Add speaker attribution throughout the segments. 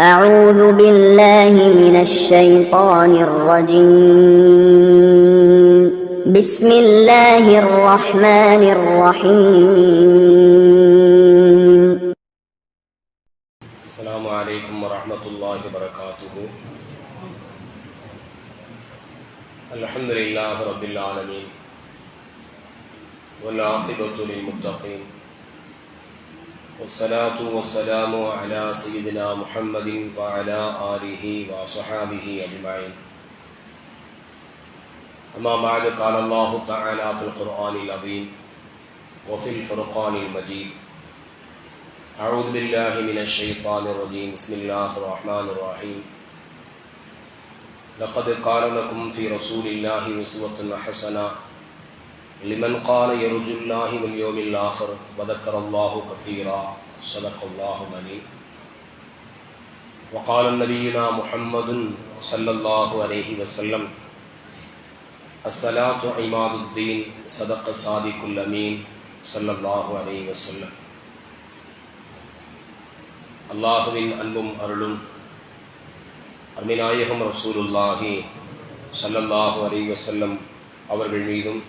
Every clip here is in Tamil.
Speaker 1: أعوذ بالله من الشيطان الرجيم. بسم الله الرحمن الرحيم.
Speaker 2: السلام عليكم ورحمة الله وبركاته. الحمد لله رب العالمين. والعاقبة للمتقين. والصلاة والسلام على سيدنا محمد وعلى آله وصحابه أجمعين. أما بعد قال الله تعالى في القرآن العظيم وفي الفرقان المجيد أعوذ بالله من الشيطان الرجيم. بسم الله الرحمن الرحيم. لقد قال لكم في رسول الله أسوة حسنة لمن قال يرجو الله واليوم الآخر وذكر الله كثيرا صدق الله العليم وقال نبينا محمد صلى الله عليه وسلم الصلاة عماد الدين صدق صادق الأمين صلى الله عليه وسلم அல்லாஹுவின் அன்பும் அருளும் அருமைநாயகம் ரசூலுல்லாஹி ஸல்லல்லாஹு அலைஹி வஸல்லம் அவர்கள் மீதும்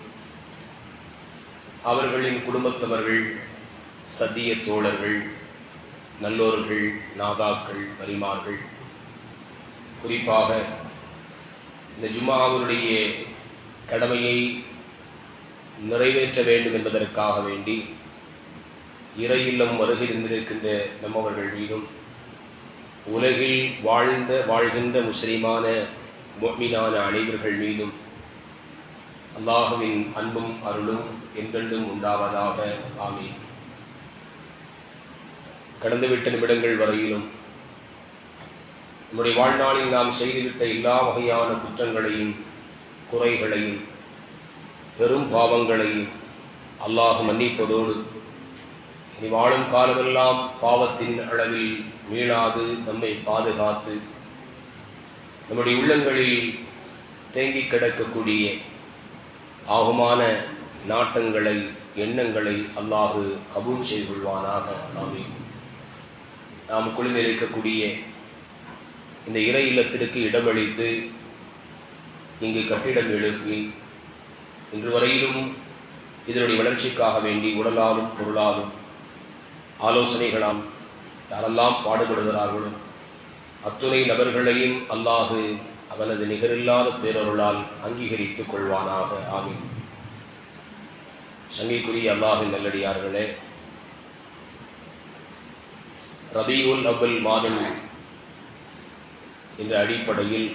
Speaker 2: அவர்களின் குடும்பத்தவர்கள் சத்திய தோழர்கள் நல்லோர்கள் நாதாக்கள் வரிமார்கள் குறிப்பாக இந்த ஜும்மாவுடைய கடமையை நிறைவேற்ற வேண்டும் என்பதற்காக வேண்டி இறை இல்லம் இருந்திருக்கின்ற நம்மவர்கள் மீதும் உலகில் வாழ்ந்த வாழ்கின்ற முஸ்லிமான மொமினான அனைவர்கள் மீதும் அல்லாஹுவின் அன்பும் அருளும் என்றென்றும் உண்டாவதாக. ஆமீன். கடந்துவிட்ட நிமிடங்கள் வரையிலும் நம்முடைய வாழ்நாளில் நாம் செய்துவிட்ட எல்லா வகையான குற்றங்களையும் குறைகளையும் பெரும் பாவங்களையும் அல்லாஹ் மன்னிப்பதோடு இனி வாழும் காலமெல்லாம் பாவத்தின் அளவில் மீளாது நம்மை பாதுகாத்து நம்முடைய உள்ளங்களில் தேங்கி கிடக்கக்கூடிய ஆகுமான நாட்டங்களை எண்ணங்களை அல்லாஹு கபூல் செய்து கொள்வானாக. நாமே நாம் குளிர்ந்திருக்கக்கூடிய இந்த இறை இல்லத்திற்கு இடமளித்து இங்கு கட்டிடம் எழுப்பி இன்று வரையிலும் இதனுடைய வளர்ச்சிக்காக வேண்டி உடலாலும் பொருளாலும் ஆலோசனைகளாம் யாரெல்லாம் பாடுபடுகிறார்களோ அத்துணை நபர்களையும் அல்லாஹு அவனது நிகரில்லாத பேரருளால் அங்கீகரித்துக் கொள்வானாக. ஆமீன். சங்கைக்குரிய அல்லாஹின் நல்லடியார்களே ரபியுல் அபுல் மாதம் என்ற அடிப்படையில்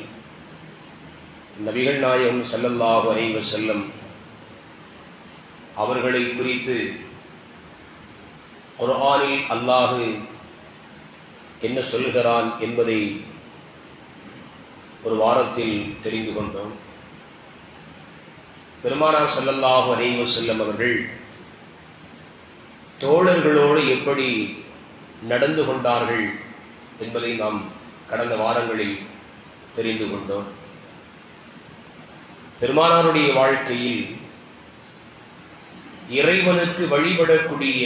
Speaker 2: நபிகள் நாயகம் செல்லல்லாஹு அலைவ செல்லம் அவர்களை குறித்து குர்ஆனில் அல்லாஹு என்ன சொல்கிறான் என்பதை ஒரு வாரத்தில் தெரிந்து கொண்டோம். பெருமானார் செல்லல்லாஹு அலைவ செல்லம் அவர்கள் தோழர்களோடு எப்படி நடந்து கொண்டார்கள் என்பதை நாம் கடந்த வாரங்களில் தெரிந்து கொண்டோம். பெருமானாருடைய வாழ்க்கையில் இறைவனுக்கு வழிபடக்கூடிய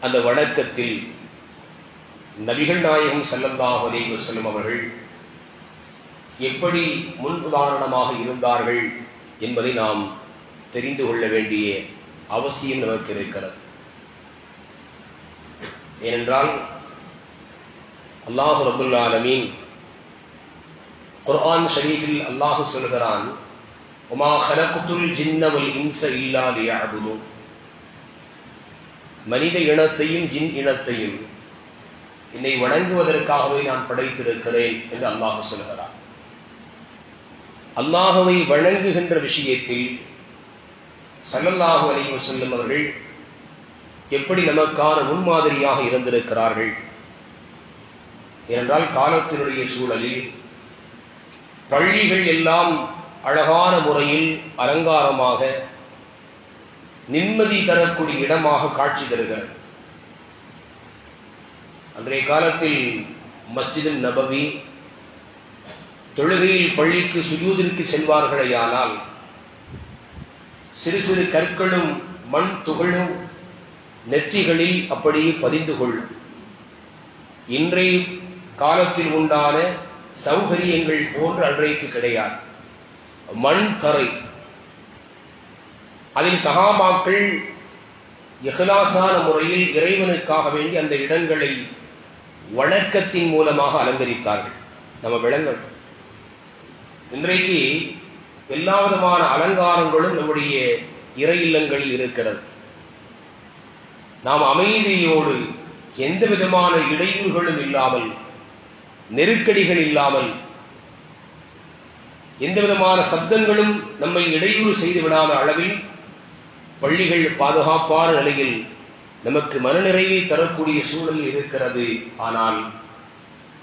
Speaker 2: அந்த வணக்கத்தில் நபிகள் நாயகம் செல்லல்லாஹ் அலைஹி செல்லும் அவர்கள் எப்படி முன் உதாரணமாக இருந்தார்கள் என்பதை நாம் தெரிந்து கொள்ள வேண்டிய அவசியம் நமக்கு இருக்கிறது. ஏனென்றால் அல்லாஹு ரபுல் ஆலமீன் குர்ஆன் ஷரீஃபில் அல்லாஹு சொல்கிறான் உமா ஹலகுத்துல் ஜின்னவல் இன்ச இல்லா லியஅபுது. மனித இனத்தையும் ஜின் இனத்தையும் என்னை வணங்குவதற்காகவே நான் படைத்திருக்கிறேன் என்று அல்லாஹ் சொல்கிறார் அல்லாஹவை வழங்குகின்ற விஷயத்தில் சல்லல்லாஹு அலைஹி செல்லும் அவர்கள் எப்படி நமக்கான முன்மாதிரியாக இருந்திருக்கிறார்கள்? ஏனென்றால் காலத்தினுடைய சூழலில் பள்ளிகள் எல்லாம் அழகான முறையில் அலங்காரமாக நிம்மதி தரக்கூடிய இடமாக காட்சி தருகிறது. அன்றைய காலத்தில் மஸ்ஜிது நபவி தொழுகையில் பள்ளிக்கு சுஜூதிற்கு செல்வார்களேயானால் சிறு சிறு கற்களும் மண் துகளும் நெற்றிகளில் அப்படியே பதிந்து கொள்ளும். இன்றைய காலத்தில் உண்டான சௌகரியங்கள் போன்று அன்றைக்கு கிடையாது. மண் தரை. அதில் சகாபாக்கள் இஹ்லாசான முறையில் இறைவனுக்காக வேண்டி அந்த இடங்களை வணக்கத்தின் மூலமாக அலங்கரித்தார்கள். நம்ம விளங்கணும் இன்றைக்கு எல்லா விதமான அலங்காரங்களும் நம்முடைய இறை இல்லங்களில் இருக்கிறது. நாம் அமைதியோடு எந்த விதமான இடையூறுகளும் இல்லாமல் நெருக்கடிகள் இல்லாமல் எந்த விதமான சப்தங்களும் நம்மை இடையூறு செய்து விடாத அளவில் பள்ளிகள் பாதுகாப்பான நிலையில் நமக்கு மனநிறைவை தரக்கூடிய சூழல் இருக்கிறது. ஆனால்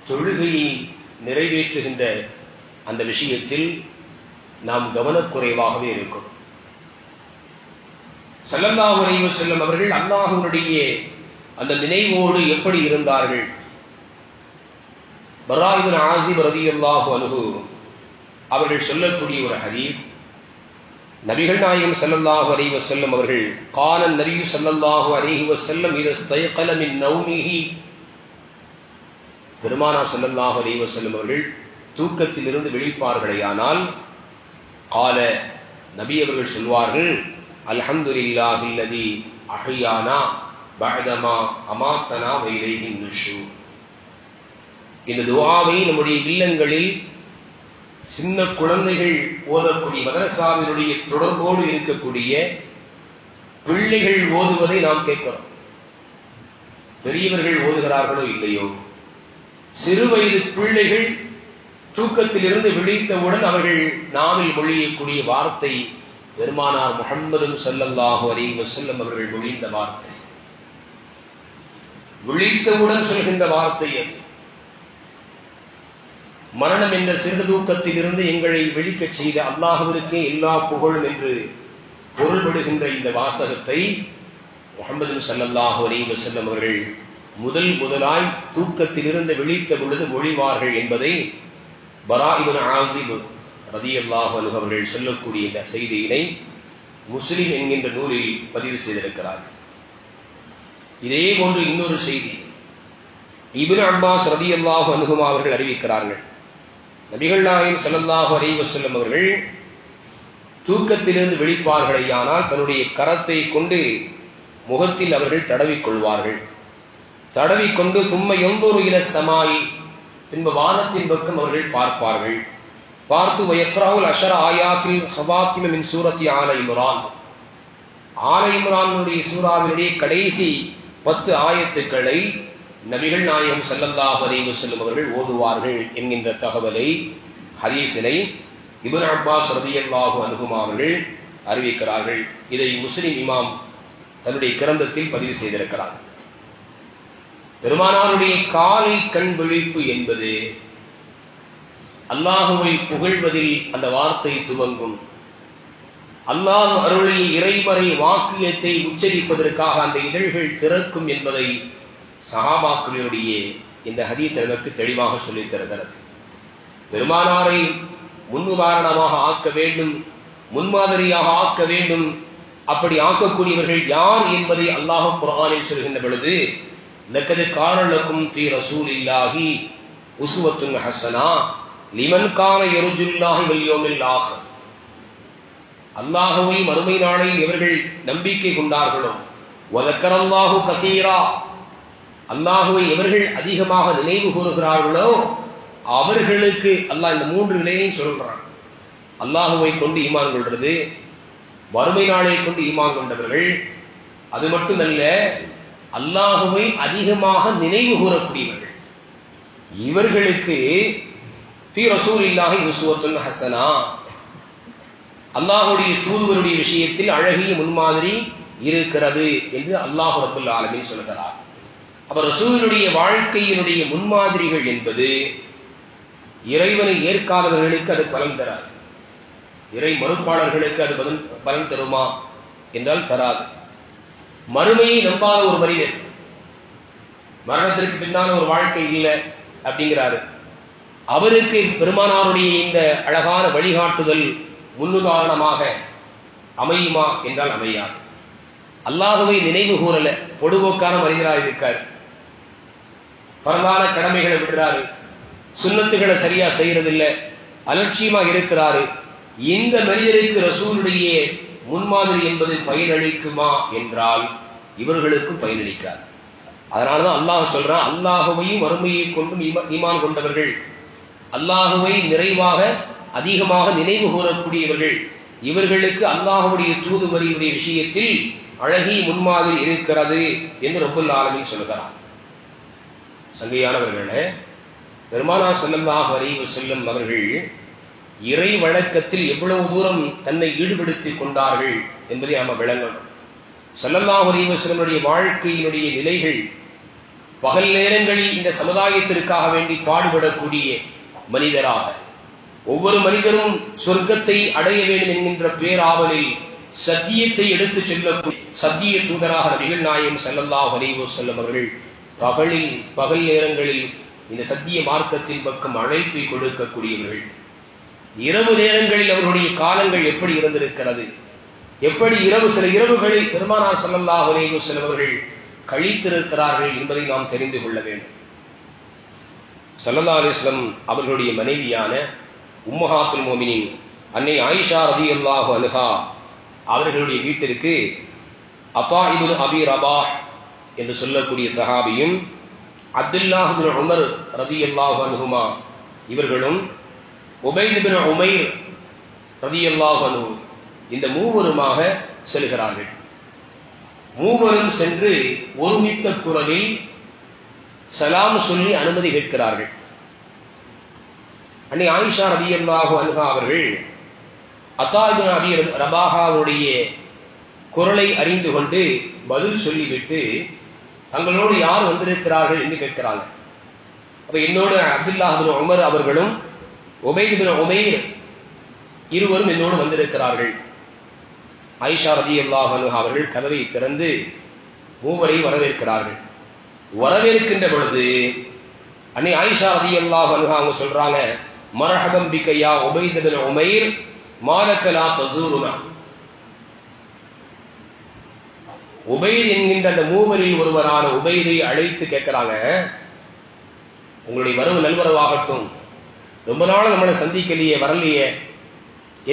Speaker 2: தொழுகையை நிறைவேற்றுகின்ற அந்த விஷயத்தில் நாம் கவனக்குறைவாகவே இருக்கும் சல்லல்லாஹு அலைஹி செல்லும் அவர்கள் அல்லாஹுடைய அந்த நினைவோடு எப்படி இருந்தார்கள்? பராயிபின் ஆசிப் ரதியல்லாஹு அனுகு அவர்கள் சொல்லக்கூடிய ஒரு ஹதீஸ் நபிகள் நாயகம் ஸல்லல்லாஹு அலைஹி செல்லும் அவர்கள் காலன் நபியு ஸல்லல்லாஹு அலைஹி செல்லும் இத ஸ்தைகல மின் பெருமானா ஸல்லல்லாஹு அலைஹி செல்லும் அவர்கள் தூக்கத்திலிருந்து விழிப்பார்களேயானால் கால நபி அவர்கள் சொல்வார்கள் அல்ஹம்துலில்லாஹி அல்லதி அஹையானா பஅதமா அமாத்தனா வைலைஹி நுஷு இந்த துவாவை நம்முடைய இல்லங்களில் சின்ன குழந்தைகள் ஓதக்கூடிய மதரசாவினுடைய தொடர்போடு இருக்கக்கூடிய பிள்ளைகள் ஓதுவதை நாம் கேட்கிறோம். பெரியவர்கள் ஓதுகிறார்களோ இல்லையோ? சிறு வயது பிள்ளைகள் தூக்கத்திலிருந்து விழித்தவுடன் அவர்கள் நாவில் மொழியக்கூடிய வார்த்தை பெருமானார் முகம்மது சல்லல்லாஹு அலைஹி வஸல்லம் அவர்கள் மொழிந்த வார்த்தை. விழித்தவுடன் சொல்கின்ற வார்த்தை அது. மரணம் என்ற சிறு தூக்கத்திலிருந்து எங்களை விழிக்கச் செய்த அல்லாஹுவிற்கே எல்லா புகழும் என்று பொருள்படுகின்ற இந்த வாசகத்தை முகமது சல்லல்லாஹு அலைஹி வஸல்லம் அவர்கள் முதல் முதலாய் தூக்கத்திலிருந்து விழித்த பொழுது மொழிவார்கள் என்பதை பராஇபன் ஆசிப் ரதி அல்லாஹ் அவர்கள் சொல்லக்கூடிய இந்த செய்தியினை முஸ்லிம் என்கின்ற நூலில் பதிவு செய்திருக்கிறார்கள் இதே போன்று இன்னொரு செய்தி. இபின் அப்பாஸ் ரதியல்லாஹு அனுகும் அவர்கள் அறிவிக்கிறார்கள். நபிகள் நாயம் ஸல்லல்லாஹு அலைஹி செல்லும் அவர்கள் தூக்கத்திலிருந்து விழிப்பார்களேயானால் தன்னுடைய கரத்தை கொண்டு முகத்தில் அவர்கள் தடவிக்கொள்வார்கள் தடவிக்கொண்டு சும்மை எந்தொரு இல சமாயி பின்பு வானத்தின் பக்கம் அவர்கள் பார்ப்பார்கள். பார்த்து வயக்ராவுல் அஷர் ஆயாத்தில் ஹவாத்திம மின் சூரத்தி ஆல இம்ரான். ஆல இம்ரானுடைய சூறாவினுடைய கடைசி பத்து ஆயத்துக்களை நபிகள் நாயகம் ஸல்லல்லாஹு அலைவு செல்லும் அவர்கள் ஓதுவார்கள் என்கின்ற தகவலை ஹதீஸினை இபுன் அப்பாஸ் ரதியல்லாஹு அனுகுமா அவர்கள் அறிவிக்கிறார்கள். இதை முஸ்லிம் இமாம் தன்னுடைய கிரந்தத்தில் பதிவு செய்திருக்கிறார். பெருமானாருடைய காலை கண் விழிப்பு என்பது அல்லாஹுவை புகழ்வதில் அந்த வார்த்தை துவங்கும். அல்லாஹ் அருளை இறைவரை வாக்கியத்தை உச்சரிப்பதற்காக அந்த இதழ்கள் திறக்கும் என்பதை சகாபாக்களினுடைய இந்த ஹதீஸ் எனக்கு தெளிவாக சொல்லித் தருகிறது. பெருமானாரை முன்னுதாரணமாக ஆக்க வேண்டும் முன்மாதிரியாக ஆக்க வேண்டும் அப்படி ஆக்கக்கூடியவர்கள் யார் என்பதை அல்லாஹ் புரானில் சொல்கின்ற பொழுது லக்கது காரலக்கும் ஃபீ ரசூலில்லாஹி உஸ்வத்துன் ஹசனா லிமன் கான யர்ஜுல்லாஹி வல் யௌமில் அல்லாஹுவை மறுமை நாளில் இவர்கள் நம்பிக்கை கொண்டார்களோ? வதக்கரல்லாஹு கசீரா அல்லாஹுவை எவர்கள் அதிகமாக நினைவு கூறுகிறார்களோ? அவர்களுக்கு அல்லாஹ் இந்த மூன்று நிலையையும் சொல்றான். அல்லாஹுவை கொண்டு ஈமான் கொள்றது வறுமை நாளை கொண்டு ஈமான் கொண்டவர்கள் அது மட்டுமல்ல அல்லாஹுவை அதிகமாக நினைவு கூறக்கூடியவர்கள். இவர்களுக்கு ரசூல் இல்லாஹி உஸ்வத்துன் ஹசனா. அல்லாஹுடைய தூதுவருடைய விஷயத்தில் அழகிய முன்மாதிரி இருக்கிறது என்று அல்லாஹ் ரபுல் ஆலமி சொல்கிறார். அப்ப ரசூலினுடைய வாழ்க்கையினுடைய முன்மாதிரிகள் என்பது இறைவனை ஏற்காதவர்களுக்கு அது பலன் தராது. இறை மறுப்பாளர்களுக்கு அது பலன் பலன் தருமா? என்றால் தராது. மறுமையை நம்பாத ஒரு மனிதன் மரணத்திற்கு பின்னால் ஒரு வாழ்க்கை இல்லை அப்படிங்கிறாரு. அவருக்கு பெருமானாருடைய இந்த அழகான வழிகாட்டுதல் முன்னுதாரணமாக அமையுமா என்றால் அமையாது. அல்லாஹுவை நினைவு கூறல பொடுபோக்கான மனிதராக இருக்கார். பரவான கடமைகளை விடுறாரு. சுண்ணத்துகளை சரியா செய்யறதில்ல. அலட்சியமா இருக்கிறாரு. இந்த மனிதருக்கு ரசூலுடைய முன்மாதிரி என்பது பயனளிக்குமா என்றால் இவர்களுக்கும் பயனளிக்காது. அதனாலதான் அல்லாஹ் சொல்றான் அல்லாஹுவையும் வறுமையை கொண்டும் ஈமான் கொண்டவர்கள் அல்லாஹுவை நிறைவாக அதிகமாக நினைவு கூறக்கூடியவர்கள் இவர்களுக்கு அல்லாஹுடைய தூதுவரியுடைய விஷயத்தில் அழகி முன்மாதிரி இருக்கிறது என்று ரொம்ப ஆலமீன் சொல்லுகிறார். சங்கையானவர்களே பெருமானா ஸல்லல்லாஹு அறிவு செல்லும் அவர்கள் இறை வழக்கத்தில் எவ்வளவு தூரம் தன்னை ஈடுபடுத்திக் கொண்டார்கள் என்பதை நாம விளங்கணும். ஸல்லல்லாஹு அலைஹி வாழ்க்கையினுடைய நிலைகள் பகல் நேரங்களில் இந்த சமுதாயத்திற்காக வேண்டி பாடுபடக்கூடிய மனிதராக ஒவ்வொரு மனிதரும் சொர்க்கத்தை அடைய வேண்டும் என்கின்ற பேராவலில் சத்தியத்தை எடுத்துச் செல்லக்கூடிய சத்திய தூதராக நபிகள் நாயம் ஸல்லல்லாஹு அலைஹி வஸல்லம் அவர்கள் பகலில் பகல் நேரங்களில் இந்த சத்திய மார்க்கத்தின் பக்கம் அழைப்பை கொடுக்கக்கூடியவர்கள். இரவு நேரங்களில் அவர்களுடைய காலங்கள் எப்படி இருந்திருக்கிறது? எப்படி இரவு சில இரவுகளில் பெருமானார் ஸல்லல்லாஹு அலைஹி வஸல்லம் கழித்திருக்கிறார்கள் என்பதை நாம் தெரிந்து கொள்ள வேண்டும். சல்லல்லா அலிஸ்லம் அவர்களுடைய மனைவியான உம்மஹாத்துல் மோமினின் அன்னை ஆயிஷா ரதி அல்லாஹு அனுகா அவர்களுடைய வீட்டிற்கு அத்தா இப்னு அபி ரபாஹ் என்று சொல்லக்கூடிய சஹாபியும் அப்துல்லாஹ் உமர் ரதி அல்லாஹு அனுகுமா இவர்களும் உபைத் உமைர் ரதியல்லாஹனு இந்த மூவருமாக செல்கிறார்கள். மூவரும் சென்று ஒருமித்த குரலில் சலாம் சொல்லி அனுமதி கேட்கிறார்கள். அன்னை ஆயிஷா ரதியல்லாஹு அன்ஹா அவர்கள் அத்தாபின் அபி ரபாஹாவுடைய குரலை அறிந்து கொண்டு பதில் சொல்லிவிட்டு தங்களோடு யார் வந்திருக்கிறார்கள் என்று கேட்கிறாங்க. அப்ப என்னோடு அப்துல்லாஹ் உமர் அவர்களும் உபைத் பின் இருவரும் என்னோடு வந்திருக்கிறார்கள். ஐஷா ரதி அல்லாஹனு அவர்கள் கதவை திறந்து மூவரை வரவேற்கிறார்கள். வரவேற்கின்ற பொழுது அன்னை ஆயிஷா ரதி அல்லாஹனு அவங்க சொல்றாங்க மரஹபம் பிக்கையா உபைத் பின் உமைர் மாலக்கலா தசூருனா. உபைத் என்கின்ற அந்த மூவரில் ஒருவரான உபைதை அழைத்து கேட்கிறாங்க உங்களுடைய வரவு நல்வரவாகட்டும். ரொம்ப நாள் நம்மளை சந்திக்கலையே வரலையே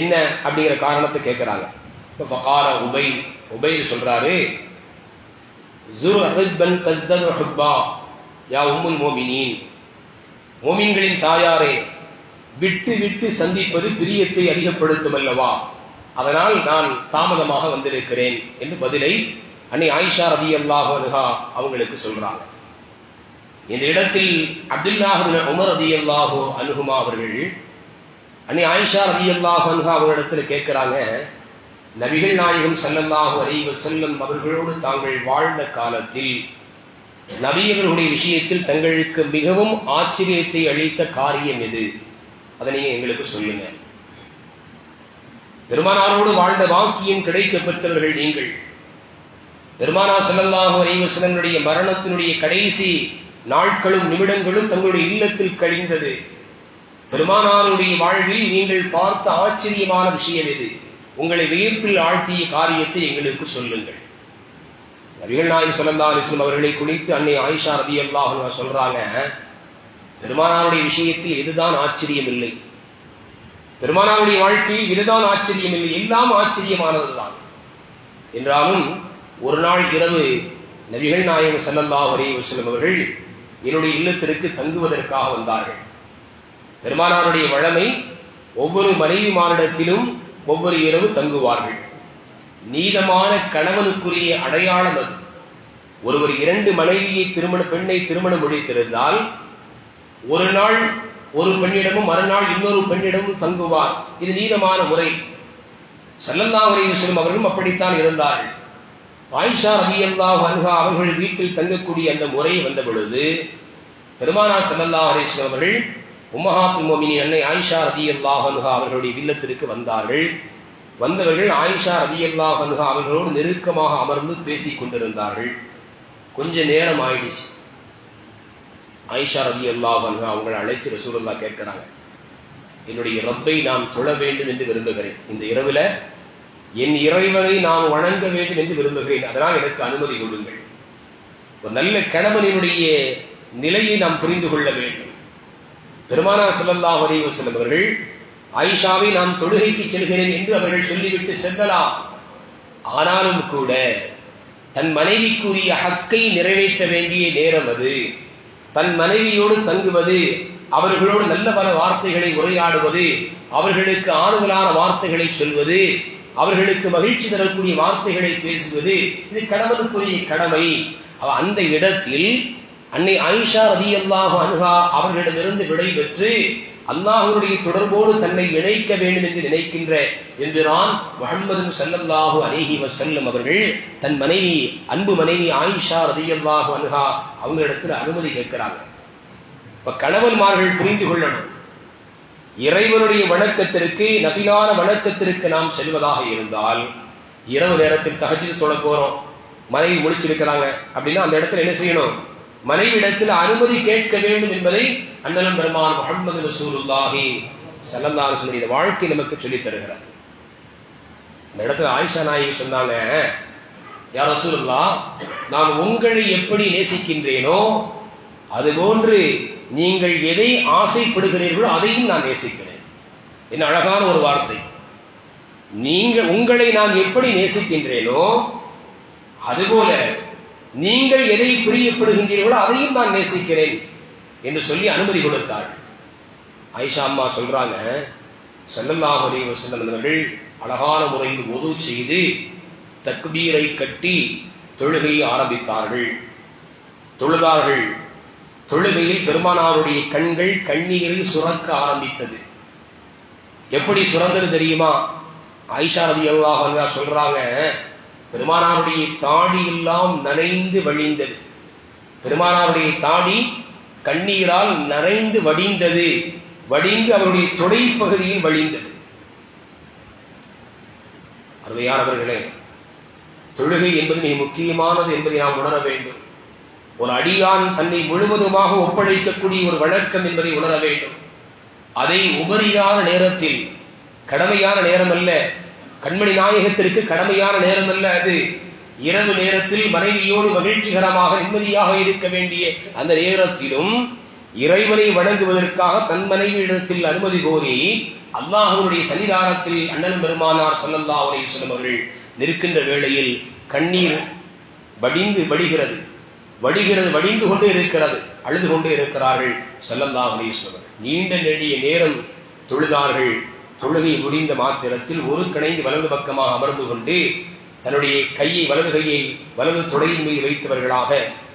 Speaker 2: என்ன அப்படிங்கிற காரணத்தை கேட்கிறாங்க. இப்ப ஃபகார உபை உபைது சொல்றாரு ஜுர் ஹிப்பன் தஸ்தன் ஹுப்பா யா உம்முல் மோமினின். மோமின்களின் தாயாரே விட்டு விட்டு சந்திப்பது பிரியத்தை அதிகப்படுத்தும் அல்லவா? அதனால் நான் தாமதமாக வந்திருக்கிறேன் என்று பதிலை அன்னை ஆயிஷா ரதி அல்லாஹா அவங்களுக்கு சொல்றாங்க. இந்த இடத்தில் அப்துல்லாஹ் உமர் அதி அல்லாஹோ அனுகுமா அவர்கள் அன்னி ஆயிஷா அதி அல்லாஹு அனுகா அவர்களிடத்தில் கேட்கிறாங்க நபிகள் நாயகம் ஸல்லல்லாஹு அலைஹி செல்லம் அவர்களோடு தாங்கள் வாழ்ந்த காலத்தில் நபியவர்களுடைய விஷயத்தில் தங்களுக்கு மிகவும் ஆச்சரியத்தை அளித்த காரியம் எது? அதை நீங்க எங்களுக்கு சொல்லுங்க. பெருமானாரோடு வாழ்ந்த வாக்கியம் கிடைக்க பெற்றவர்கள் நீங்கள். பெருமானா செல்லல்லாஹு அலைஹி செல்லனுடைய மரணத்தினுடைய கடைசி நாட்களும் நிமிடங்களும் தங்களுடைய இல்லத்தில் கழிந்தது. பெருமானாருடைய வாழ்வில் நீங்கள் பார்த்த ஆச்சரியமான விஷயம் எது? உங்களை வியப்பில் ஆழ்த்திய காரியத்தை எங்களுக்கு சொல்லுங்கள். நபிகள் நாயகம் ஸல்லல்லாஹு அலிஸ்லம் அவர்களை குறித்து அன்னை ஆயிஷா ரதி அல்லாஹ் சொல்றாங்க பெருமானாருடைய விஷயத்தில் இதுதான் ஆச்சரியம் இல்லை? பெருமானாருடைய வாழ்க்கையில் இதுதான் ஆச்சரியம் இல்லை? எல்லாம் ஆச்சரியமானதுதான். என்றாலும் ஒரு நாள் இரவு நபிகள் நாயகம் ஸல்லல்லாஹு அலைஹி அவர்கள் என்னுடைய இல்லத்திற்கு தங்குவதற்காக வந்தார்கள். பெருமானாருடைய வழமை ஒவ்வொரு மனைவிமாரிடத்திலும் ஒவ்வொரு இரவு தங்குவார்கள். நீதமான கணவனுக்குரிய அடையாளம் அது. ஒருவர் இரண்டு மனைவியை திருமண பெண்ணை திருமணம் முடித்திருந்தால் ஒரு நாள் ஒரு பெண்ணிடமும் மறுநாள் இன்னொரு பெண்ணிடமும் தங்குவார். இது நீதமான முறை. ஸல்லல்லாஹு அலைஹி அவர்களும் அப்படித்தான் இருந்தார்கள். ஆயிஷா ரலியல்லாஹு அன்ஹா அவர்கள் வீட்டில் தங்கக்கூடிய அந்த முறை வந்த பொழுது பெருமானா சல்லல்லா அலைஹி அவர்கள் உம்மஹாத்துல் மோமினி அன்னை ஆயிஷா ரலியல்லாஹு அன்ஹா அவர்களுடைய இல்லத்திற்கு வந்தார்கள். வந்தவர்கள் ஆயிஷா ரலியல்லாஹு அன்ஹா அவர்களோடு நெருக்கமாக அமர்ந்து பேசிக் கொண்டிருந்தார்கள். கொஞ்ச நேரம் ஆயிடுச்சு. ஆயிஷா ரலியல்லாஹு அன்ஹா அவங்களை அழைச்சு ரசூலல்லா கேட்கிறாங்க. என்னுடைய ரப்பை நான் தொழ வேண்டும் என்று விரும்புகிறேன். இந்த இரவுல என் இறைவனை நான் வணங்க வேண்டும் என்று விரும்புகிறேன். அதனால் எனக்கு அனுமதி கொடுங்கள். ஒரு நல்ல கணவனினுடைய நிலையை நாம் புரிந்து கொள்ள வேண்டும். பெருமானா ஸல்லல்லாஹு வரைவு வஸல்லம் அவர்கள் ஆயிஷாவை நான் தொழுகைக்கு செல்கிறேன் என்று அவர்கள் சொல்லிவிட்டு செல்லலாம். ஆனாலும் கூட தன் மனைவிக்குரிய ஹக்கை நிறைவேற்ற வேண்டிய நேரம் அது. தன் மனைவியோடு தங்குவது அவர்களோடு நல்ல பல வார்த்தைகளை உரையாடுவது அவர்களுக்கு ஆறுதலான வார்த்தைகளை சொல்வது அவர்களுக்கு மகிழ்ச்சி தரக்கூடிய வார்த்தைகளை பேசுவது இது கணவனுக்குரிய கடமை. அந்த இடத்தில் அன்னை ஆயிஷா ரதியல்லாஹு அனுகா அவர்களிடமிருந்து விடை பெற்று அல்லாஹ்வுடைய தொடர்போடு தன்னை இணைக்க வேண்டும் என்று நினைக்கின்ற என்கிறான் முஹம்மது சல்லல்லாஹு அலேஹி வசல்லம் அவர்கள் தன் மனைவி அன்பு மனைவி ஆயிஷா ரதியல்லாஹு அனுகா அவங்க இடத்துல அனுமதி கேட்கிறாங்க இப்ப கணவன்மார்கள் புரிந்து கொள்ளணும். இறைவனுடைய வணக்கத்திற்கு நபிலான வணக்கத்திற்கு நாம் செல்வதாக இருந்தால் இரவு நேரத்தில் தஹஜ்ஜுத் தொழ போறோம் மனைவி முடிச்சிருக்கிறாங்க அப்படின்னா அந்த இடத்துல என்ன செய்யணும்? மனைவி இடத்துல அனுமதி கேட்க வேண்டும் என்பதை அண்ணலம் பெருமான் முகமது ரசூலுல்லாஹி ஸல்லல்லாஹு இந்த வாழ்க்கை நமக்கு சொல்லித் தருகிறார். அந்த இடத்துல ஆயிஷா நாயகி சொன்னாங்க யார் ரசூலுல்லா நான் உங்களை எப்படி நேசிக்கின்றேனோ அதுபோன்று நீங்கள் எதை ஆசைப்படுகிறீர்களோ அதையும் நான் நேசிக்கிறேன். என்ன அழகான ஒரு வார்த்தை. நீங்கள் உங்களை நான் எப்படி நேசிக்கின்றேனோ அதுபோல நீங்கள் எதை பிரியப்படுகின்றீர்களோ அதையும் நான் நேசிக்கிறேன் என்று சொல்லி அனுமதி கொடுத்தாள். ஆயிஷா அம்மா சொல்றாங்க ஸல்லல்லாஹு அலைஹி அழகான முறையில் உதவு செய்து தக்பீரை கட்டி தொழுகையை ஆரம்பித்தார்கள். தொழுதார்கள். தொழுகையில் பெருமானாருடைய கண்கள் கண்ணீரில் சுரக்க ஆரம்பித்தது. எப்படி சுரந்தது தெரியுமா? ஆயிஷா ரதி அல்லாஹா சொல்றாங்க பெருமானாருடைய தாடி எல்லாம் நனைந்து வழிந்தது. பெருமானாருடைய தாடி கண்ணீரால் நனைந்து வடிந்தது. வடிந்து அவருடைய தொடை பகுதியில் வழிந்தது. அருமையானவர்களே தொழுகை என்பது மிக முக்கியமானது என்பதை நாம் உணர வேண்டும். ஒரு அடியான் தன்னை முழுவதுமாக ஒப்படைக்கக்கூடிய ஒரு வழக்கம் என்பதை உணர வேண்டும். அதை உபரியான நேரத்தில் கடமையான நேரம் அல்ல கண்மணி நாயகத்திற்கு கடமையான நேரம் அல்ல அது. இரவு நேரத்தில் மனைவியோடு மகிழ்ச்சிகரமாக நிம்மதியாக இருக்க வேண்டிய அந்த நேரத்திலும் இறைவனை வணங்குவதற்காக தன் மனைவியிடத்தில் அனுமதி கோரி அல்லாஹனுடைய சன்னிதானத்தில் அண்ணன் பெருமானார் ஸல்லல்லாஹு அலைஹி வஸல்லம் அவர்கள் நிற்கின்ற வேளையில் கண்ணீர் வடிந்து வடிகிறது. வடிகிறது வடிந்து கொண்டே இருக்கிறது அழுது கொண்டே இருக்கிறார்கள் செல்லந்தா அலைஹி நீண்ட நெடிய நேரம் தொழுதார்கள். தொழுகை முடிந்த மாத்திரத்தில் ஒரு கணைந்து வலது பக்கமாக அமர்ந்து கொண்டு தன்னுடைய கையை வலது கையை வலது தொடையின் மீது வைத்தவர்களாக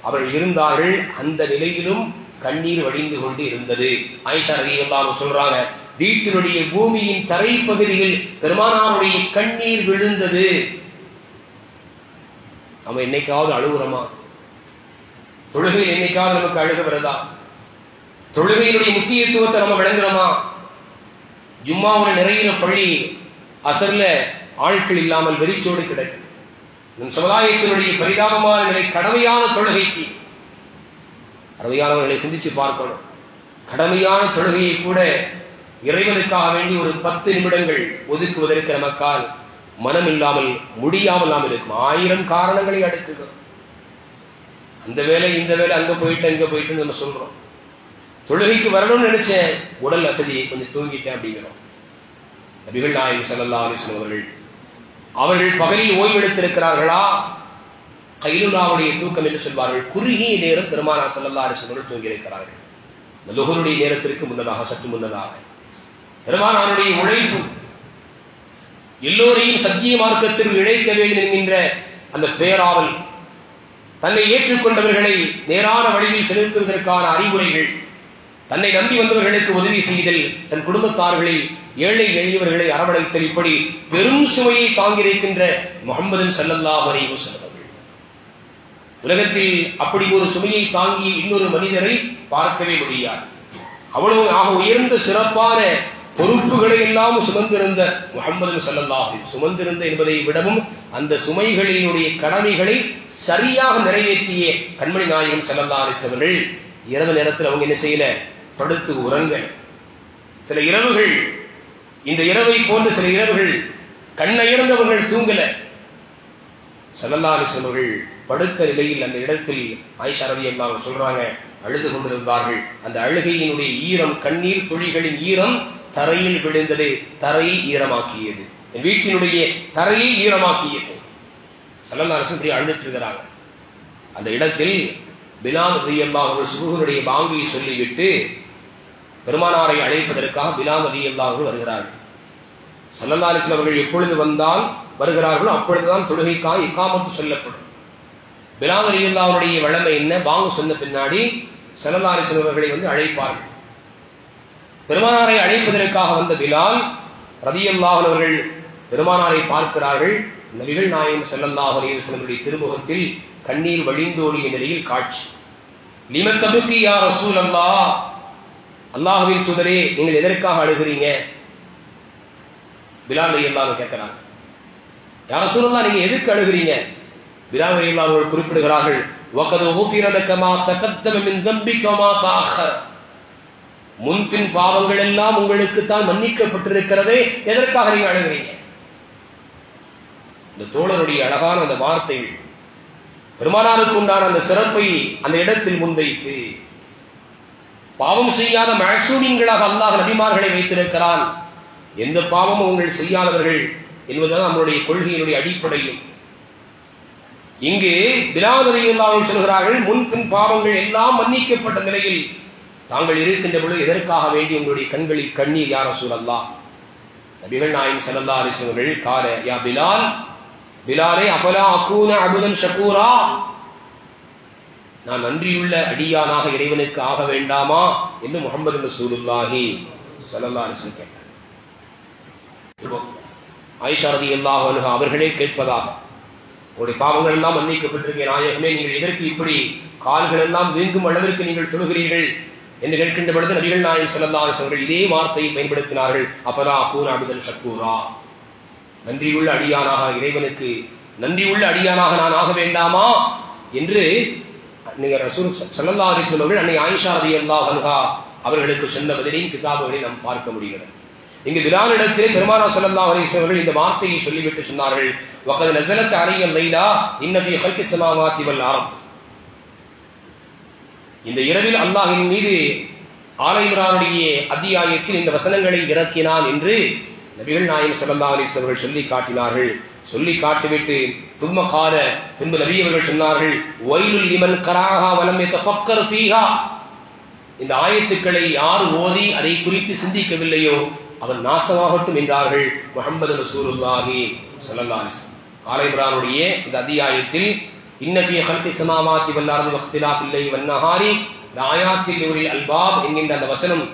Speaker 2: அவர்கள் இருந்தார்கள். அந்த நிலையிலும் கண்ணீர் வடிந்து கொண்டு இருந்தது. ஆயிஷா ரலியல்லாஹு சொல்றாங்க வீட்டினுடைய பூமியின் தரைப்பகுதியில் பெருமானாருடைய கண்ணீர் விழுந்தது. நம்ம என்னைக்காவது அழுகுறோமா தொழுகையில் என்னைக்காவது நமக்கு அழுக வருதா? தொழுகையினுடைய முக்கியத்துவத்தை நம்ம விளங்குறோமா ஜும்மாவில் நிறையிற பள்ளி அசர்ல ஆட்கள் இல்லாமல் வெறிச்சோடு கிடக்கு. நம் சமுதாயத்தினுடைய பரிதாபமான நிலை கடமையான தொழுகைக்கு. கடமையானவர்களை சிந்திச்சு பார்க்கணும். கடமையான தொழுகையை கூட இறைவனுக்காக வேண்டி ஒரு பத்து நிமிடங்கள் ஒதுக்குவதற்கு நமக்கால் மனம் இல்லாமல் முடியாமல் நாம் இருக்கும். ஆயிரம் காரணங்களை அடுக்குகிறோம். அந்த வேலை இந்த வேலை அங்க போயிட்டு அங்க போயிட்டுன்னு நம்ம சொல்றோம். தொழுகைக்கு வரணும்னு நினைச்சேன். உடல் அசதி கொஞ்சம் தூங்கிட்டேன் அப்படிங்கிறோம். நபிகள் நாயகம் ஸல்லல்லாஹு அலைஹி அவர்கள் அவர்கள் பகலில் ஓய்வெடுத்திருக்கிறார்களா? கைலுலாவுடைய தூக்கம் என்று சொல்வார்கள். குறுகிய நேரம் பெருமானா சல்லல்லா அலைஹி அவர்கள் தூங்கியிருக்கிறார்கள் இந்த நேரத்திற்கு முன்னதாக சற்று முன்னதாக. பெருமானாருடைய உழைப்பு எல்லோரையும் சத்திய மார்க்கத்தில் இழைக்க வேண்டும் என்கின்ற அந்த பேராவல் தன்னை ஏற்றுக்கொண்டவர்களை நேரான வழியில் செலுத்துவதற்கான அறிவுரைகள். தன்னை நம்பி வந்தவர்களுக்கு உதவி செய்தல் தன் குடும்பத்தார்களில் ஏழை எளியவர்களை அரவணைத்தல் இப்படி பெரும் சுமையை தாங்கியிருக்கின்ற முகமது சல்லல்லா வரைவு வஸல்லம் உலகத்தில் அப்படி ஒரு சுமையை தாங்கி இன்னொரு மனிதரை பார்க்கவே முடியாது. அவ்வளவு ஆக உயர்ந்த சிறப்பான பொறுப்புகளை எல்லாம் சுமந்திருந்த முகமது ஸல்லல்லாஹு சுமந்திருந்த என்பதை விடவும் அந்த சுமைகளினுடைய கடமைகளை சரியாக நிறைவேற்றிய கண்மணி நாயகம் ஸல்லல்லாஹு அலைஹி அவர்கள் இரவு நேரத்தில் அவங்க என்ன செய்யல? படுத்து உறங்க. சில இரவுகள் இந்த இரவை போன்ற சில இரவுகள் கண்ணயர்ந்தவர்கள் தூங்கல. ஸல்லல்லாஹு அலைஹி அவர்கள் படுத்த நிலையில் அந்த இடத்தில் ஆயிஷா ரவி எல்லாம் சொல்றாங்க அழுது கொண்டிருந்தார்கள். அந்த அழுகையினுடைய ஈரம் கண்ணீர் துளிகளின் ஈரம் தரையில் விழுந்தது தரையை ஈரமாக்கியது. என் வீட்டினுடைய தரையை ஈரமாக்கியது. சல்லல்லா அரசு இப்படி அழுதுட்டு இருக்கிறாங்க. அந்த இடத்தில் பிலால் ரதியல்லாஹ் அவர்கள் சுகுனுடைய பாங்கியை சொல்லிவிட்டு பெருமானாரை அழைப்பதற்காக பிலால் ரதியல்லாஹ் அவர்கள் வருகிறார்கள். சல்லல்லா அலிஸ்லாம் அவர்கள் எப்பொழுது வந்தால் வருகிறார்களோ அப்பொழுதுதான் தொழுகைக்காக இக்காமத்து சொல்லப்படும். பிலால் ரதியல்லாஹ்வுடைய வழமை என்ன? பாங்கு சொன்ன பின்னாடி சல்லல்லா அலிஸ்லாம் அவர்களை வந்து அழைப்பார்கள். பெருமானாரை அழைப்பதற்காக வந்த பிலால் ரதியல்லாஹ் அவர்கள் பெருமானாரை பார்க்கிறார்கள் நபிகள் நாயகம் ஸல்லல்லாஹு அலைஹி வஸல்லமுடைய திருமுகத்தில் கண்ணீர் வழிந்தோடிய நிலையில் காட்சி லிமன் தபுக்கி யா ரசூல் அல்லாஹ் அல்லாஹ்வின் தூதரே நீங்கள் எதற்காக அழுகிறீங்க பிலால் ரலியல்லாஹு கேட்கிறாங்க யா ரசூலல்லாஹ் நீங்க எதுக்கு அழுகிறீங்க பிலால் ரலியல்லாஹு அவர்கள் குறிப்பிடுகிறார்கள் وقد غفر لك ما تقدم من ذنبك وما تأخر முன்பின் பாவங்கள் எல்லாம் உங்களுக்கு தான் மன்னிக்கப்பட்டிருக்கிறதே எதற்காக நீங்க அழுகிறீங்க? இந்த தோழருடைய அழகான அந்த வார்த்தை பெருமானாருக்கு உண்டான அந்த சிறப்பை அந்த இடத்தில் முன்வைத்து பாவம் செய்யாத மழசூரியங்களாக அல்லாஹ் நபிமார்களை வைத்திருக்கிறான். எந்த பாவமும் உங்கள் செய்யாதவர்கள் என்பதுதான் நம்மளுடைய கொள்கையினுடைய அடிப்படையும். இங்கு பிலாதரையுள்ளாவும் சொல்கிறார்கள் முன்பின் பாவங்கள் எல்லாம் மன்னிக்கப்பட்ட நிலையில் தாங்கள் இருக்கின்ற பொழுது எதற்காக வேண்டி உங்களுடைய கண்களில் கண்ணீர் யார சூழல்லா நபிகள் நாயம் சல்லல்லா அலிஸ்வர்கள் கார யா பிலால் பிலாலே அபலா அகூன அபுதன் ஷகூரா? நான் நன்றியுள்ள அடியானாக இறைவனுக்கு ஆக வேண்டாமா? என்று முகமது ரசூலுல்லாஹி சல்லல்லா அலிஸ்வன் கேட்டார் ஆயிஷா ரதி அல்லாஹ் அவர்களே கேட்பதாக உங்களுடைய பாவங்கள் எல்லாம் மன்னிக்கப்பட்டிருக்கேன் நாயகமே நீங்கள் எதற்கு இப்படி கால்கள் எல்லாம் வீங்கும் அளவிற்கு நீங்கள் தொழுகிறீர்கள்? என்று கேட்கின்ற பொழுது நபிகள் நாயன் ஸல்லல்லாஹு அவர்கள் இதே வார்த்தையை பயன்படுத்தினார்கள். அஃபலா அகூன அபுதன் ஷக்கூரா? நன்றியுள்ள அடியானாக இறைவனுக்கு நன்றியுள்ள அடியானாக நான் ஆக வேண்டாமா? என்று நீங்க ரசூல் சல்லல்லா அலைஹி அன்னை ஆயிஷா ரலியல்லாஹு அன்ஹா அவர்களுக்கு சொன்ன பதிலையும் கிதாபுகளை நாம் பார்க்க முடிகிறது. இங்கு பிலாலிடத்திலே பெருமானா ஸல்லல்லாஹு அலைஹி இந்த வார்த்தையை சொல்லிவிட்டு சொன்னார்கள். வகத் நசலத்தை அலைய லைலா இன்ன ஹல்கி சமாவாத்தி வல் இந்த இரவில் அல்லாஹின் மீது ஆல அத்தியாயத்தில் இந்த வசனங்களை இறக்கினான் என்று நபிகள் நாயம் ஸல்லல்லாஹு அலிஸ்வர்கள் சொல்லி காட்டினார்கள். சொல்லி காட்டிவிட்டு சும்ம கால பின்பு நபி அவர்கள் சொன்னார்கள் வயலுல் லிமன் கராஹா வலம் எத்த ஃபீஹா. இந்த ஆயத்துக்களை யார் ஓதி அதை குறித்து சிந்திக்கவில்லையோ அவன் நாசமாகட்டும் என்றார்கள் முகமது ரசூலுல்லாஹி ஸல்லல்லாஹு இந்த அத்தியாயத்தில் இன்ன ஹல்கி சமாவாத்தி வல்லாரது அர்தி இல்லை வன்னஹாரி வன் நஹாரி அல்பாப் என்கின்ற அந்த வசனம்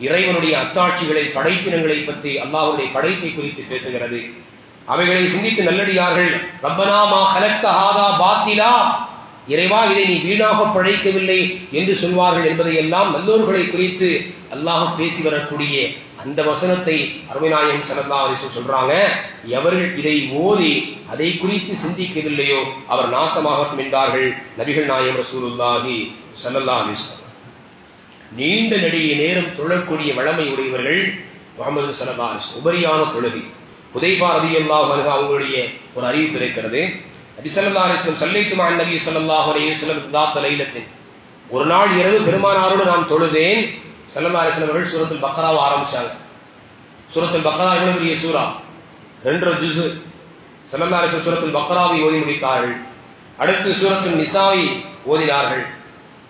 Speaker 2: இறைவனுடைய அத்தாட்சிகளை படைப்பினங்களை பற்றி அல்லாஹுடைய படைப்பை குறித்து பேசுகிறது. அவைகளை சிந்தித்து நல்லடியார்கள் ரப்பனா மா ஹலக்த ஹாதா பாத்திலா இறைவா இதை நீ வீணாக படைக்கவில்லை என்று சொல்வார்கள் என்பதை எல்லாம் நல்லோர்களை குறித்து அல்லாஹ் பேசி வரக்கூடிய அந்த வசனத்தை அருமைநாயகம் ஸல்லல்லாஹு அலைஹி சொல்றாங்க எவர்கள் இதை ஓதி அதை குறித்து சிந்திக்கவில்லையோ அவர் நாசமாகட்டும் என்றார்கள் நபிகள் நாயம் ரசூலுல்லாஹி ஸல்லல்லாஹு நீண்ட நெடிய நேரம் தொழக்கூடிய வளமை உடையவர்கள் முகமது ஸல்லல்லாஹு அலைஹி உபரியான தொழுகை. ஹுதைஃபா ரலியல்லாஹு அல்லாஹ் அவங்களுடைய ஒரு அறிவிப்பு இருக்கிறது நபி ஸல்லல்லாஹு நபி சல்லாஹ் அலைஹி லைலத்தின். ஒரு நாள் இரவு பெருமானாரோடு நான் தொழுதேன் ஸல்லல்லாஹு அலைஹி சூரத்தில் அவர்கள் ஆரம்பிச்சாங்க. சூரத்தில் பக்ரா எவ்வளவு பெரிய சூரா ரெண்டரை ஜூசு ஸல்லல்லாஹு அலைஹி வஸல்லம் ஓதி முடித்தார்கள். அடுத்து சூரத்துல் நிசாவை ஓதினார்கள்.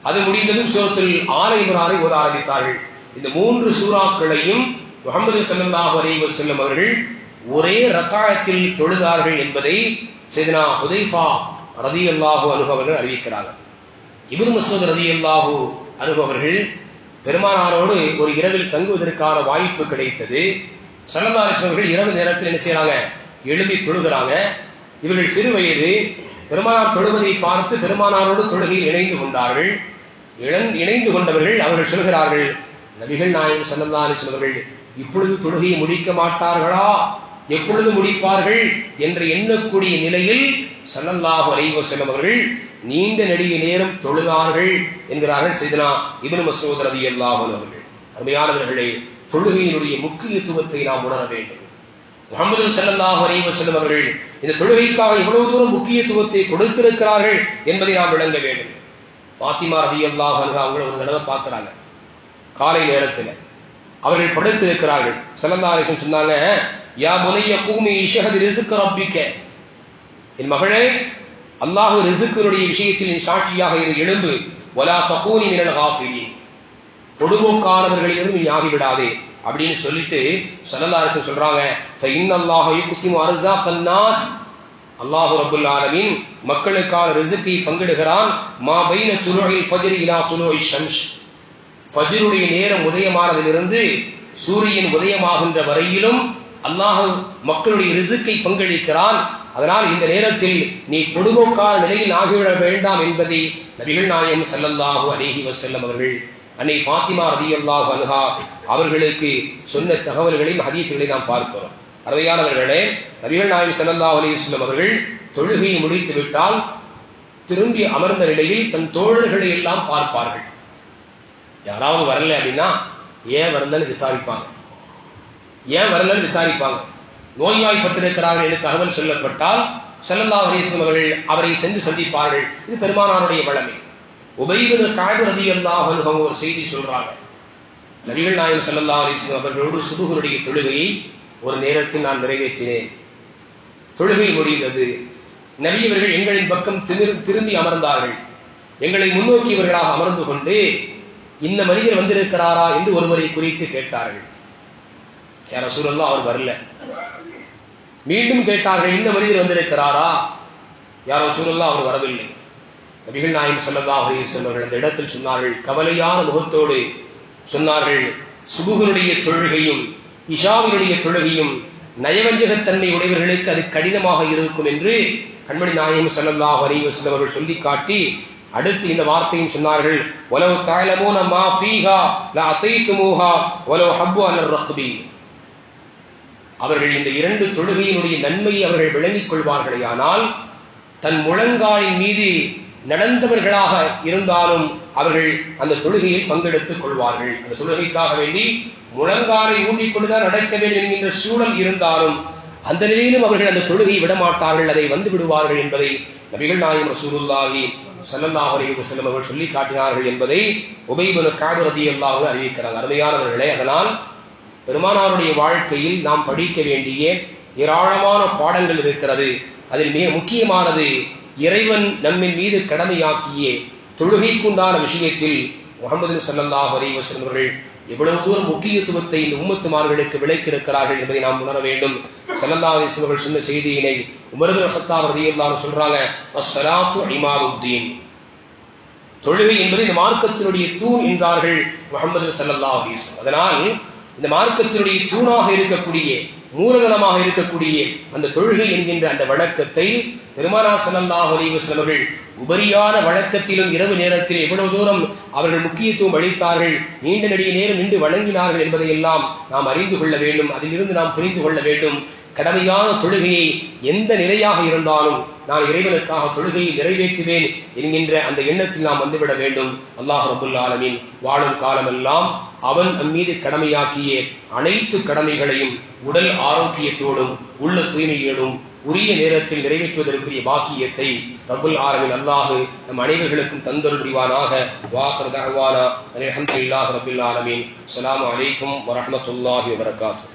Speaker 2: அது முடிந்ததும் சூரத்தில் ஆல இம்ரானை ஓத ஆரம்பித்தார்கள். இந்த மூன்று சூறாக்களையும் முகமது ஸல்லல்லாஹு அலைஹி வஸல்லம் அவர்கள் ஒரே ரத்தாயத்தில் தொழுதார்கள் என்பதை செய்தனா ஹுதைஃபா ரதியல்லாஹு அன்ஹு அவர்கள் அறிவிக்கிறார்கள். இபு மஸ்ஊத் ரதியல்லாஹு அன்ஹு அவர்கள் பெருமானாரோடு ஒரு இரவில் தங்குவதற்கான வாய்ப்பு கிடைத்தது. ஸல்லல்லாஹு இரவு நேரத்தில் என்ன செய்யறாங்க எழும்பி தொழுகிறாங்க. இவர்கள் சிறு வயது பெருமானார் தொழுவதை பார்த்து பெருமானாரோடு தொழுகையில் இணைந்து கொண்டார்கள். இணைந்து கொண்டவர்கள் அவர்கள் சொல்கிறார்கள் நபிகள் நாயகம் ஸல்லல்லாஹு இப்பொழுது தொழுகையை முடிக்க மாட்டார்களா? எப்பொழுது முடிப்பார்கள்? என்று எண்ணக்கூடிய நிலையில் ஸல்லல்லாஹு அலைஹி அவர்கள் நீண்ட நெடிய நேரம் தொழுதார்கள் என்கிறார்கள் செய்தனா இப்னு மஸ்ஊத் ரலியல்லாஹு அன்ஹு அவர்கள். அருமையானவர்களே தொழுகையினுடைய முக்கியத்துவத்தை நாம் உணர வேண்டும். முகமது ஸல்லல்லாஹு அலைஹி செல்லும் அவர்கள் இந்த தொழுகைக்காக இவ்வளவு தூரம் முக்கியத்துவத்தை கொடுத்திருக்கிறார்கள் என்பதை நாம் விளங்க வேண்டும். பாத்திமா ரதி அல்லாஹ் அவங்களை ஒரு தடவை பார்க்கிறாங்க. காலை நேரத்தில் அவர்கள் படுத்து இருக்கிறார்கள் அலைஹி சொன்னாங்க யா முனைய கூமி இஷகதி ரிசுக்கு ரப்பிக்க. என் மகளே அல்லாஹு ரிசுக்கினுடைய விஷயத்தில் நீ சாட்சியாக இரு எழும்பு வலா தகூனி மினல் ஹாஃபிலி பொடுபோக்கானவர்களிலிருந்து நீ ஆகிவிடாதே அப்படின்னு சொல்லிட்டு ஸல்லல்லாஹு அரசு சொல்றாங்க. ஃப இன்னல்லாஹ யுக்ஸிமு கன்னாஸ் அல்லாஹு அல்லாஹ் ஆலமின் ஆலமீன் மக்களுக்கான ரிஸ்கை பங்கிடுகிறான். மா பைன துலுஇல் ஃபஜ்ரி இலா துலுஇ ஷம்ஸ். ஃபஜ்ருடைய நேரம் உதயமானதிலிருந்து சூரியன் உதயமாகின்ற வரையிலும் அல்லாஹ் மக்களுடைய ரிசுக்கை பங்களிக்கிறான். அதனால் இந்த நேரத்தில் நீ கொடுமோக்கார நிலையில் ஆகிவிட வேண்டாம் என்பதை நபிகள் நாயம் ஸல்லல்லாஹு அலைஹி வசல்லம் அவர்கள் அன்னை ஃபாத்திமா ரலியல்லாஹு அனுகா அவர்களுக்கு சொன்ன தகவல்களையும் ஹதீசுகளை நாம் பார்க்கிறோம். அருமையானவர்களே நபிகள் நாயம் ஸல்லல்லாஹு அலி வஸல்லம் அவர்கள் தொழுகையை முடித்து விட்டால் திரும்பி அமர்ந்த நிலையில் தன் தோழர்களை எல்லாம் பார்ப்பார்கள். யாராவது வரல அப்படின்னா ஏன் வரலன்னு விசாரிப்பாங்க. ஏன் வரலன்னு விசாரிப்பாங்க. நோய்வாய்ப்பட்டிருக்கிறார்கள் என்று தகவல் சொல்லப்பட்டால் செல்லல்லா அலைஹி அவர்கள் அவரை சென்று சந்திப்பார்கள். இது பெருமானாருடைய வழமை உபைபுல் காது ரலியல்லாஹு அன்ஹு ஒரு செய்தி சொல்றாங்க. நபிகள் நாயம் செல்லல்லா அலைஹி அவர்களோடு சுபுகுருடைய தொழுகையை ஒரு நேரத்தில் நான் நிறைவேற்றினேன். தொழுகை முடிந்தது. நவியவர்கள் எங்களின் பக்கம் திரும்பி அமர்ந்தார்கள். எங்களை முன்னோக்கியவர்களாக அமர்ந்து கொண்டு இந்த மனிதர் வந்திருக்கிறாரா? என்று ஒருவரை குறித்து கேட்டார்கள். யார சூழல்லாம் அவர் வரல. மீண்டும் கேட்டார்கள் இந்த மனிதர் வந்திருக்கிறாரா? யாரோ சூழல்லாம் அவர் வரவில்லை. நபிகள் நாயம் ஸல்லல்லாஹு அலைஹி அந்த இடத்தில் சொன்னார்கள் கவலையான முகத்தோடு சொன்னார்கள் சுபுகனுடைய தொழுகையும் இஷாவினுடைய தொழுகையும் நயவஞ்சகத்தன்மை உடையவர்களுக்கு அது கடினமாக இருக்கும் என்று கண்மணி நாயகம் ஸல்லல்லாஹு அலைஹி அவர்கள் சொல்லி காட்டி அடுத்து இந்த வார்த்தையும் சொன்னார்கள் வலவு தாயலமோ நம்மா ஃபீஹா லா அதைத்துமூஹா வலவு ஹப்பு அலர் ரக்பி. அவர்கள் இந்த இரண்டு தொழுகையினுடைய நன்மையை அவர்கள் விளங்கிக் கொள்வார்களேயானால் தன் முழங்காலின் மீது நடந்தவர்களாக இருந்தாலும் அவர்கள் அந்த தொழுகையில் பங்கெடுத்துக் கொள்வார்கள். அந்த தொழுகைக்காக வேண்டி முழங்காலை ஊண்டிக்கொண்டுதான் நடக்க வேண்டும் என்கின்ற சூழல் இருந்தாலும் அந்த நிலையிலும் அவர்கள் அந்த தொழுகையை விடமாட்டார்கள் அதை வந்து விடுவார்கள் என்பதை நபிகள் நாயம் ரசூலுல்லாஹி ஸல்லல்லாஹு அலைஹி வஸல்லம் அவர்கள் சொல்லி காட்டினார்கள் என்பதை உபைபனு காபு ரலியல்லாஹு அறிவிக்கிறார். அருமையானவர்களே அதனால் பெருமானாருடைய வாழ்க்கையில் நாம் படிக்க வேண்டிய ஏராளமான பாடங்கள் இருக்கிறது. அதில் மிக முக்கியமானது இறைவன் நம்மின் மீது கடமையாக்கிய தொழுகைக்குண்டான விஷயத்தில் முகமது சல்லாஹ் அலைஹி அவர்கள் எவ்வளவு தூரம் முக்கியத்துவத்தை இந்த உம்மத்துமார்களுக்கு விளக்கியிருக்கிறார்கள் என்பதை நாம் உணர வேண்டும். சல்லல்லா அலைஹி அவர்கள் சொன்ன செய்தியினை உமரது பின் கத்தாப் சொல்றாங்க அஸ்ஸலாத்து இமாதுத்தீன் தொழுகை என்பது இந்த மார்க்கத்தினுடைய தூண் என்றார்கள் முகமது சல்லல்லா அலைஹி அதனால் இந்த மார்க்கத்தினுடைய தூணாக இருக்கக்கூடிய மூலதனமாக இருக்கக்கூடிய அந்த தொழுகை என்கின்ற அந்த வழக்கத்தை பெருமானா ஸல்லல்லாஹு அலைஹி அவர்கள் உபரியான வழக்கத்திலும் இரவு நேரத்தில் எவ்வளவு தூரம் அவர்கள் முக்கியத்துவம் அளித்தார்கள் நீண்ட நெடிய நேரம் நின்று வழங்கினார்கள் என்பதையெல்லாம் நாம் அறிந்து கொள்ள வேண்டும் அதிலிருந்து நாம் புரிந்து கொள்ள வேண்டும். கடமையான தொழுகையை எந்த நிலையாக இருந்தாலும் நான் இறைவனுக்காக தொழுகையை நிறைவேற்றுவேன் என்கின்ற அந்த எண்ணத்தில் நாம் வந்துவிட வேண்டும். அல்லாஹ் ரபுல் ஆலமின் வாழும் காலமெல்லாம் அவன் நம்மீது கடமையாக்கிய அனைத்து கடமைகளையும் உடல் ஆரோக்கியத்தோடும் உள்ள தூய்மையோடும் உரிய நேரத்தில் நிறைவேற்றுவதற்குரிய பாக்கியத்தை ரபுல் ஆலமின் அல்லாஹு நம் அனைவர்களுக்கும் தந்தொரு புரிவானாக வாஹர் தஹவானா. அல்ஹம்துலில்லாஹி ரபுல் ஆலமீன். அலாம் அலைக்கும் வரமத்துல்லாஹி வரகாத்து